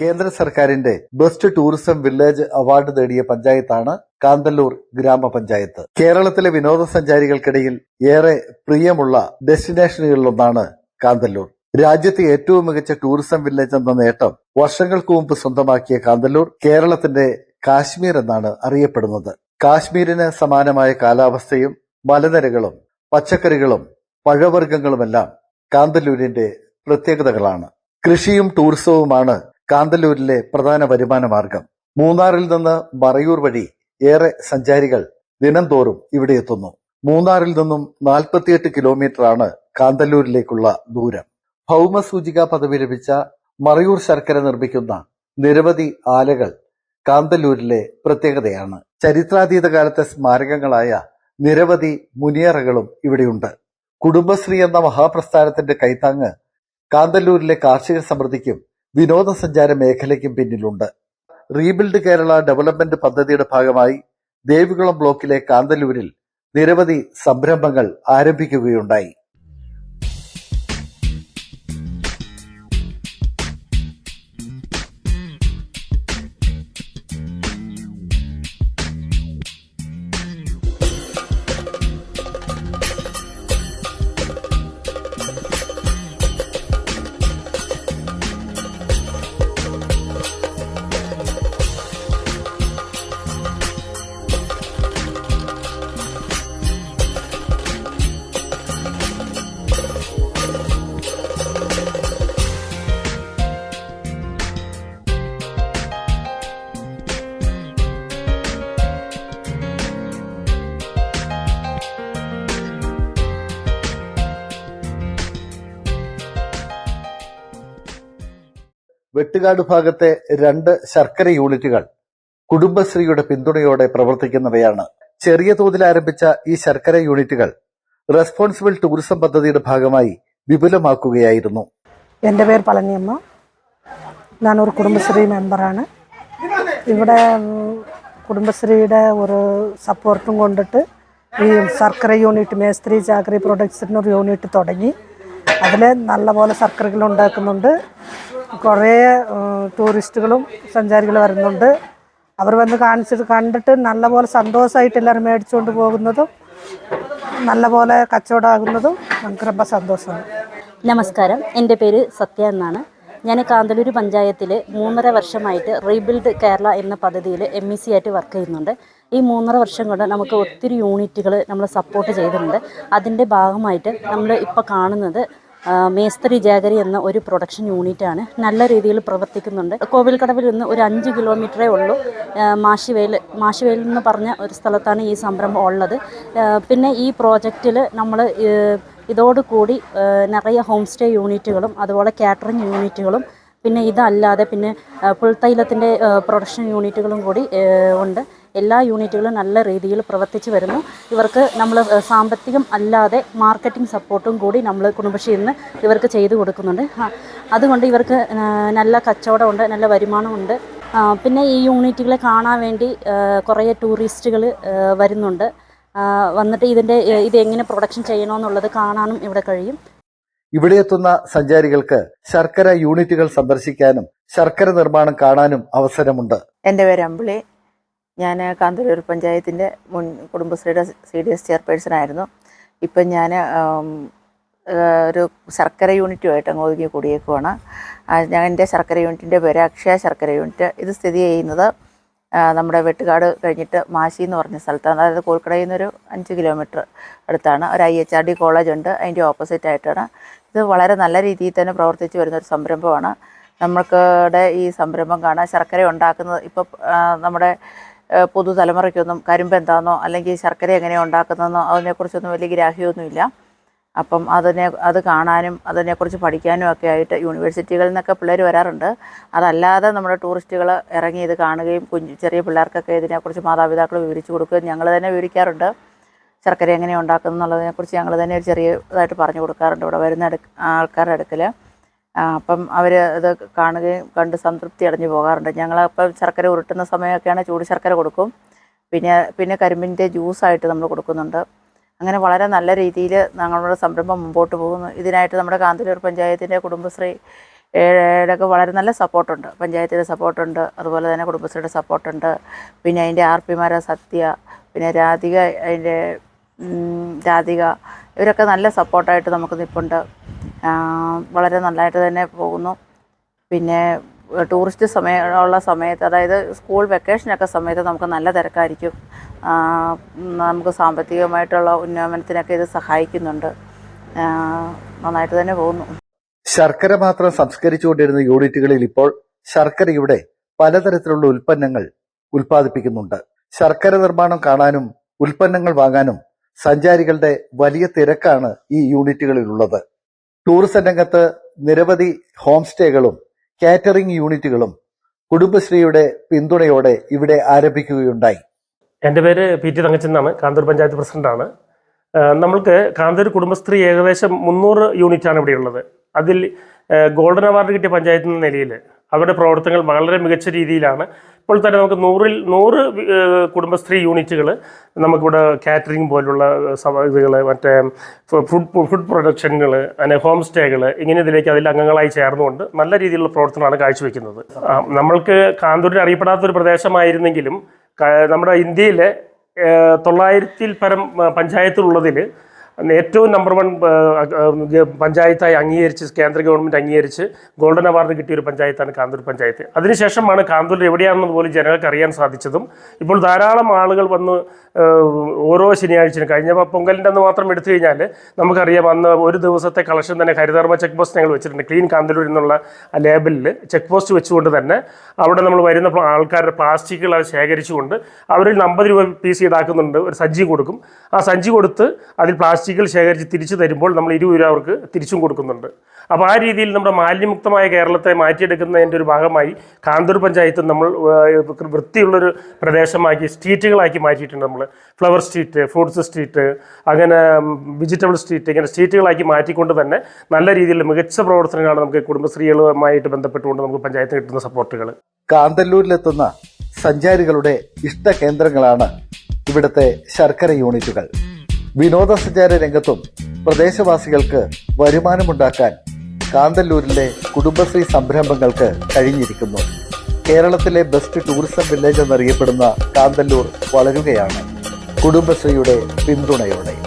കേന്ദ്ര സർക്കാരിന്റെ best tourism village award നേടിയ പഞ്ചായത്താണ് കാന്തല്ലൂർ ഗ്രാമപഞ്ചായത്ത്. കേരളത്തിലെ വിനോദസഞ്ചാരികൾക്കിടയിൽ ഏറെ പ്രിയമുള്ള ഡെസ്റ്റിനേഷനുകളിലൊന്നാണ് കാന്തല്ലൂർ. രാജ്യത്തെ ഏറ്റവും മികച്ച ടൂറിസം വില്ലേജ് എന്ന നേട്ടം വർഷങ്ങൾക്ക് മുമ്പ് സ്വന്തമാക്കിയ കാന്തല്ലൂർ കേരളത്തിന്റെ കാശ്മീർ എന്നാണ് അറിയപ്പെടുന്നത്. കാശ്മീരിന് സമാനമായ കാലാവസ്ഥയും മലനിരകളും പച്ചക്കറികളും പഴവർഗങ്ങളുമെല്ലാം കാന്തല്ലൂരിന്റെ പ്രത്യേകതകളാണ്. കൃഷിയും ടൂറിസവുമാണ് കാന്തല്ലൂരിലെ പ്രധാന വരുമാന മാർഗം. മൂന്നാറിൽ നിന്ന് മറയൂർ വഴി ഏറെ സഞ്ചാരികൾ ദിനംതോറും ഇവിടെ എത്തുന്നു. മൂന്നാറിൽ നിന്നും നാൽപ്പത്തിയെട്ട് കിലോമീറ്ററാണ് കാന്തല്ലൂരിലേക്കുള്ള ദൂരം. ഭൗമസൂചിക പദവി ലഭിച്ച മറയൂർ ശർക്കര നിർമ്മിക്കുന്ന നിരവധി ആലകൾ കാന്തല്ലൂരിലെ പ്രത്യേകതയാണ്. ചരിത്രാതീത കാലത്തെ സ്മാരകങ്ങളായ നിരവധി മുനിയറകളും ഇവിടെയുണ്ട്. കുടുംബശ്രീ എന്ന മഹാപ്രസ്ഥാനത്തിന്റെ കൈത്താങ്ങ് കാന്തല്ലൂരിലെ കാർഷിക സമൃദ്ധിക്കും വിനോദസഞ്ചാര മേഖലയ്ക്കും പിന്നിലുണ്ട്. റീബിൽഡ് കേരള ഡെവലപ്മെന്റ് പദ്ധതിയുടെ ഭാഗമായി ദേവികുളം ബ്ലോക്കിലെ കാന്തല്ലൂരിൽ നിരവധി സംരംഭങ്ങൾ ആരംഭിക്കുകയുണ്ടായി. വെട്ടുകാട് ഭാഗത്തെ രണ്ട് ശർക്കര യൂണിറ്റുകൾ കുടുംബശ്രീയുടെ പിന്തുണയോടെ പ്രവർത്തിക്കുന്നവയാണ്. ചെറിയ തോതിൽ ആരംഭിച്ച ഈ ശർക്കര യൂണിറ്റുകൾ റെസ്പോൺസിബിൾ ടൂറിസം പദ്ധതിയുടെ ഭാഗമായി വിപുലമാക്കുകയായിരുന്നു. എന്റെ പേര് പളനിയമ്മ. ഞാനൊരു കുടുംബശ്രീ മെമ്പറാണ്. ഇവിടെ കുടുംബശ്രീയുടെ ഒരു സപ്പോർട്ടും കൊണ്ടിട്ട് ഈ ശർക്കര യൂണിറ്റ് മേസ്ത്രി ചാക്കറി പ്രൊഡക്ട്സിനൊരു യൂണിറ്റ് തുടങ്ങി. അതിൽ നല്ലപോലെ ശർക്കരകൾ ഉണ്ടാക്കുന്നുണ്ട്. കുറേ ഉം, ടൂറിസ്റ്റുകളും സഞ്ചാരികൾ വരുന്നുണ്ട് അവർ വന്ന് കാണിച്ചിട്ട് കണ്ടിട്ട് നല്ലപോലെ സന്തോഷമായിട്ട് എല്ലാവരും മേടിച്ചുകൊണ്ട് പോകുന്നതും നല്ലപോലെ കച്ചവടമാകുന്നതും നമുക്ക് ரொம்ப സന്തോഷമാണ് നമസ്കാരം എൻ്റെ പേര് സത്യ എന്നാണ് ഞാൻ കാന്തല്ലൂർ പഞ്ചായത്തിൽ മൂന്നര വർഷമായിട്ട് റീബിൽഡ് കേരള എന്ന പദ്ധതിയിൽ എം ഇ സി ആയിട്ട് വർക്ക് ചെയ്യുന്നുണ്ട് ഈ മൂന്നര വർഷം കൊണ്ട് നമുക്ക് ഒത്തിരി യൂണിറ്റുകൾ നമ്മൾ സപ്പോർട്ട് ചെയ്തിട്ടുണ്ട് അതിൻ്റെ ഭാഗമായിട്ട് നമ്മൾ ഇപ്പോൾ കാണുന്നത് ആ, മേസ്ത്രി ജാഗരി എന്ന ഒരു പ്രൊഡക്ഷൻ യൂണിറ്റാണ് നല്ല രീതിയിൽ പ്രവർത്തിക്കുന്നുണ്ട്. കോവിൽക്കടവിൽ നിന്ന് ഒരു അഞ്ച് കിലോമീറ്ററേ ഉള്ളൂ. മാഷിവേൽ മാഷിവേൽ എന്ന് പറഞ്ഞ ഒരു സ്ഥലത്താണ് ഈ സംരംഭം ഉള്ളത്. പിന്നെ ഈ പ്രോജക്റ്റിൽ നമ്മൾ ഇതോടുകൂടി നിറയെ ഹോം സ്റ്റേ യൂണിറ്റുകളും അതുപോലെ കാറ്ററിംഗ് യൂണിറ്റുകളും പിന്നെ ഇതല്ലാതെ പിന്നെ പുൽത്തൈലത്തിന്റെ പ്രൊഡക്ഷൻ യൂണിറ്റുകളും കൂടി ഉണ്ട്. എല്ലാ യൂണിറ്റുകളും നല്ല രീതിയിൽ പ്രവർത്തിച്ചു വരുന്നു. ഇവർക്ക് നമ്മൾ സാമ്പത്തികം അല്ലാതെ മാർക്കറ്റിംഗ് സപ്പോർട്ടും കൂടി നമ്മൾ കുടുംബശ്രീയിൽ നിന്ന് ഇവർക്ക് ചെയ്തു കൊടുക്കുന്നുണ്ട്. അതുകൊണ്ട് ഇവർക്ക് നല്ല കച്ചവടമുണ്ട് നല്ല വരുമാനമുണ്ട്. പിന്നെ ഈ യൂണിറ്റുകളെ കാണാൻ വേണ്ടി കുറേ ടൂറിസ്റ്റുകൾ വരുന്നുണ്ട്. വന്നിട്ട് ഇതിന്റെ ഇത് എങ്ങനെ പ്രൊഡക്ഷൻ ചെയ്യണമെന്നുള്ളത് കാണാനും ഇവിടെ കഴിയും. ഇവിടെ എത്തുന്ന സഞ്ചാരികൾക്ക് ശർക്കര യൂണിറ്റുകൾ സന്ദർശിക്കാനും ശർക്കര നിർമ്മാണം കാണാനും അവസരമുണ്ട്. എന്റെ പേര് അമ്പിളി. ഞാൻ കാന്തല്ലൂർ പഞ്ചായത്തിന്റെ മുൻ കുടുംബശ്രീയുടെ സി ഡി എസ് ചെയർപേഴ്സൺ ആയിരുന്നു ഇപ്പം ഞാൻ ഒരു ശർക്കര യൂണിറ്റുമായിട്ട് അങ്ങ് ഒതുങ്ങി കൂടിയേക്കുവാണ്. ഞാൻ എന്റെ ശർക്കര യൂണിറ്റിന്റെ പേര് അക്ഷയ ശർക്കര യൂണിറ്റ്. ഇത് സ്ഥിതി ചെയ്യുന്നത് നമ്മുടെ വെട്ടുകാട് കഴിഞ്ഞിട്ട് മാശി എന്ന് പറഞ്ഞ സ്ഥലത്താണ്. അതായത് കോൽക്കടയിൽ നിന്നൊരു അഞ്ച് കിലോമീറ്റർ അടുത്താണ്. ഒരു I H R D college ഉണ്ട്. അതിന്റെ ഓപ്പോസിറ്റ് ആയിട്ടാണ്. ഇത് വളരെ നല്ല രീതിയിൽ തന്നെ പ്രവർത്തിച്ച് വരുന്ന ഒരു സംരംഭമാണ്. നമ്മൾക്കടെ ഈ സംരംഭം കാണാൻ ശർക്കര ഉണ്ടാക്കുന്നത് ഇപ്പോൾ നമ്മുടെ പുതുതലമുറയ്ക്കൊന്നും കരിമ്പ് എന്താണെന്നോ അല്ലെങ്കിൽ ശർക്കര എങ്ങനെയാണ് ഉണ്ടാക്കുന്നതെന്നോ അതിനെക്കുറിച്ചൊന്നും വലിയ ഗ്രാഹ്യമൊന്നുമില്ല. അപ്പം അതിനെ അത് കാണാനും അതിനെക്കുറിച്ച് പഠിക്കാനും ഒക്കെ ആയിട്ട് യൂണിവേഴ്സിറ്റികളിൽ നിന്നൊക്കെ പിള്ളേർ വരാറുണ്ട്. അതല്ലാതെ നമ്മുടെ ടൂറിസ്റ്റുകൾ ഇറങ്ങി ഇത് കാണുകയും കുഞ്ഞ് ചെറിയ പിള്ളേർക്കൊക്കെ ഇതിനെക്കുറിച്ച് മാതാപിതാക്കൾ വിവരിച്ചു കൊടുക്കുകയും ഞങ്ങൾ തന്നെ വിവരിക്കാറുണ്ട്. ശർക്കര എങ്ങനെ ഉണ്ടാക്കുന്നു എന്നുള്ളതിനെക്കുറിച്ച് ഞങ്ങൾ തന്നെ ഒരു ചെറിയതായിട്ട് പറഞ്ഞു കൊടുക്കാറുണ്ട് ഇവിടെ വരുന്ന ആൾക്കാരുടെ അടുക്കൽ അപ്പം അവർ ഇത് കാണുകയും കണ്ട് സംതൃപ്തി അടഞ്ഞു പോകാറുണ്ട്. ഞങ്ങളപ്പം ശർക്കര ഉരുട്ടുന്ന സമയമൊക്കെയാണ് ചൂട് ശർക്കര കൊടുക്കും. പിന്നെ പിന്നെ കരിമ്പിന്റെ ജ്യൂസായിട്ട് നമ്മൾ കൊടുക്കുന്നുണ്ട്. അങ്ങനെ വളരെ നല്ല രീതിയിൽ ഞങ്ങളുടെ സംരംഭം മുമ്പോട്ട് പോകുന്നു. ഇതിനായിട്ട് നമ്മുടെ കാന്തല്ലൂർ പഞ്ചായത്തിന്റെ കുടുംബശ്രീ ഏഴൊക്കെ വളരെ നല്ല സപ്പോർട്ടുണ്ട്. പഞ്ചായത്തിന്റെ സപ്പോർട്ടുണ്ട്. അതുപോലെ തന്നെ കുടുംബശ്രീയുടെ സപ്പോർട്ടുണ്ട്. പിന്നെ അതിന്റെ ആർ പിമാരെ സത്യ പിന്നെ രാധിക അതിന്റെ രാധിക ഇവരൊക്കെ നല്ല സപ്പോർട്ടായിട്ട് നമുക്ക് നിൽപ്പുണ്ട് വളരെ നല്ലതായിട്ട് തന്നെ പോകുന്നു. പിന്നെ ടൂറിസ്റ്റ് സമയമുള്ള സമയത്ത് അതായത് സ്കൂൾ വെക്കേഷനൊക്കെ സമയത്ത് നമുക്ക് നല്ല തിരക്കായിരിക്കും. നമുക്ക് സാമ്പത്തികമായിട്ടുള്ള ഉന്നമനത്തിനൊക്കെ ഇത് സഹായിക്കുന്നുണ്ട്. നന്നായിട്ട് തന്നെ പോകുന്നു. ശർക്കര മാത്രം സംസ്കരിച്ചുകൊണ്ടിരുന്ന യൂണിറ്റുകളിൽ ഇപ്പോൾ ശർക്കരയുടെ പലതരത്തിലുള്ള ഉൽപ്പന്നങ്ങൾ ഉൽപ്പാദിപ്പിക്കുന്നുണ്ട്. ശർക്കര നിർമ്മാണം കാണാനും ഉൽപ്പന്നങ്ങൾ വാങ്ങാനും സഞ്ചാരികളുടെ വലിയ തിരക്കാണ് ഈ യൂണിറ്റുകളിലുള്ളത്. ടൂറിസം രംഗത്ത് നിരവധി ഹോം സ്റ്റേകളും കാറ്ററിംഗ് യൂണിറ്റുകളും കുടുംബശ്രീയുടെ പിന്തുണയോടെ ഇവിടെ ആരംഭിക്കുകയുണ്ടായി. എന്റെ പേര് പി ടി തങ്കച്ചൻ എന്നാണ്. കാന്തൂർ പഞ്ചായത്ത് പ്രസിഡന്റാണ്. നമ്മൾക്ക് കാന്തൂർ കുടുംബശ്രീ ഏകദേശം മുന്നൂറ് യൂണിറ്റാണ് ഇവിടെയുള്ളത്. അതിൽ ഗോൾഡൻ അവാർഡ് കിട്ടിയ പഞ്ചായത്ത് നിലയിൽ അവരുടെ പ്രവർത്തനങ്ങൾ വളരെ മികച്ച രീതിയിലാണ്. ഇപ്പോൾ തന്നെ നമുക്ക് നൂറിൽ നൂറ് കുടുംബശ്രീ യൂണിറ്റുകൾ നമുക്കിവിടെ കാറ്ററിംഗ് പോലുള്ള ഇതുകൾ മറ്റേ ഫുഡ് ഫുഡ് പ്രൊഡക്ഷനുകൾ അങ്ങനെ ഹോം സ്റ്റേകൾ ഇങ്ങനെ ഇതിലേക്ക് അതിൽ അംഗങ്ങളായി ചേർന്നുകൊണ്ട് നല്ല രീതിയിലുള്ള പ്രവർത്തനമാണ് കാഴ്ചവെക്കുന്നത്. നമ്മൾക്ക് കാന്തൂരിൽ അറിയപ്പെടാത്തൊരു പ്രദേശമായിരുന്നെങ്കിലും നമ്മുടെ ഇന്ത്യയിലെ തൊള്ളായിരത്തിൽ പരം പഞ്ചായത്തിലുള്ളതിൽ ഏറ്റവും നമ്പർ വൺ പഞ്ചായത്തായി അംഗീകരിച്ച് കേന്ദ്ര ഗവൺമെന്റ് അംഗീകരിച്ച് ഗോൾഡൻ അവാർഡ് കിട്ടിയ ഒരു പഞ്ചായത്താണ് കാന്തൂർ പഞ്ചായത്ത്. അതിനുശേഷമാണ് കാന്തൂർ എവിടെയാണെന്ന് പോലും ജനങ്ങൾക്ക് അറിയാൻ സാധിച്ചതും ഇപ്പോൾ ധാരാളം ആളുകൾ വന്ന് ഓരോ ശനിയാഴ്ചയും കഴിഞ്ഞ പൊങ്കലിന്റെ അന്ന് മാത്രം എടുത്തു കഴിഞ്ഞാൽ നമുക്കറിയാം അന്ന് ഒരു ദിവസത്തെ കളക്ഷൻ തന്നെ ഹരിതർമ്മ ചെക്ക് പോസ്റ്റ് ഞങ്ങൾ വെച്ചിട്ടുണ്ട് ക്ലീൻ കാന്തൂർ എന്നുള്ള ലേബലിൽ ചെക്ക് പോസ്റ്റ് വെച്ചുകൊണ്ട് തന്നെ അവിടെ നമ്മൾ വരുന്ന ആൾക്കാരുടെ പ്ലാസ്റ്റിക്കുകൾ അത് ശേഖരിച്ചുകൊണ്ട് അവരിൽ അമ്പത് രൂപ പീസ് ഈടാക്കുന്നുണ്ട് ഒരു സഞ്ചി കൊടുക്കും. ആ സഞ്ചി കൊടുത്ത് അതിൽ പ്ലാസ്റ്റിക്കുകൾ ശേഖരിച്ച് തിരിച്ചു തരുമ്പോൾ നമ്മൾ ഇരുപത് രൂപ അവർക്ക് തിരിച്ചും കൊടുക്കുന്നുണ്ട്. അപ്പോൾ ആ രീതിയിൽ നമ്മുടെ മാലിന്യമുക്തമായ കേരളത്തെ മാറ്റിയെടുക്കുന്നതിന്റെ ഒരു ഭാഗമായി കാന്തൂർ പഞ്ചായത്ത് നമ്മൾ വൃത്തിയുള്ളൊരു പ്രദേശമാക്കി സ്ട്രീറ്റുകളാക്കി മാറ്റിയിട്ടുണ്ട് നമ്മൾ ഫ്ലവർ സ്ട്രീറ്റ് ഫ്രൂട്ട്സ് സ്ട്രീറ്റ് അങ്ങനെ വെജിറ്റബിൾ സ്ട്രീറ്റ് ഇങ്ങനെ സ്ട്രീറ്റുകളാക്കി മാറ്റിക്കൊണ്ട് തന്നെ നല്ല രീതിയിൽ മികച്ച പ്രവർത്തനങ്ങളാണ് നമുക്ക് കുടുംബശ്രീകളുമായിട്ട് ബന്ധപ്പെട്ടുകൊണ്ട് നമുക്ക് പഞ്ചായത്ത് കിട്ടുന്ന സപ്പോർട്ടുകൾ കാന്തല്ലൂരിലെത്തുന്ന സഞ്ചാരികളുടെ ഇഷ്ട കേന്ദ്രങ്ങളാണ് ഇവിടുത്തെ ശർക്കര യൂണിറ്റുകൾ. വിനോദസഞ്ചാര രംഗത്തും പ്രദേശവാസികൾക്ക് വരുമാനമുണ്ടാക്കാൻ കാന്തല്ലൂരിലെ കുടുംബശ്രീ സംരംഭങ്ങൾക്ക് കഴിഞ്ഞിരിക്കുന്നു. കേരളത്തിലെ ബെസ്റ്റ് ടൂറിസം വില്ലേജ് എന്നറിയപ്പെടുന്ന കാന്തല്ലൂർ വളരുകയാണ്. കുടുംബശ്രീയുടെ പിന്തുണയോടെ.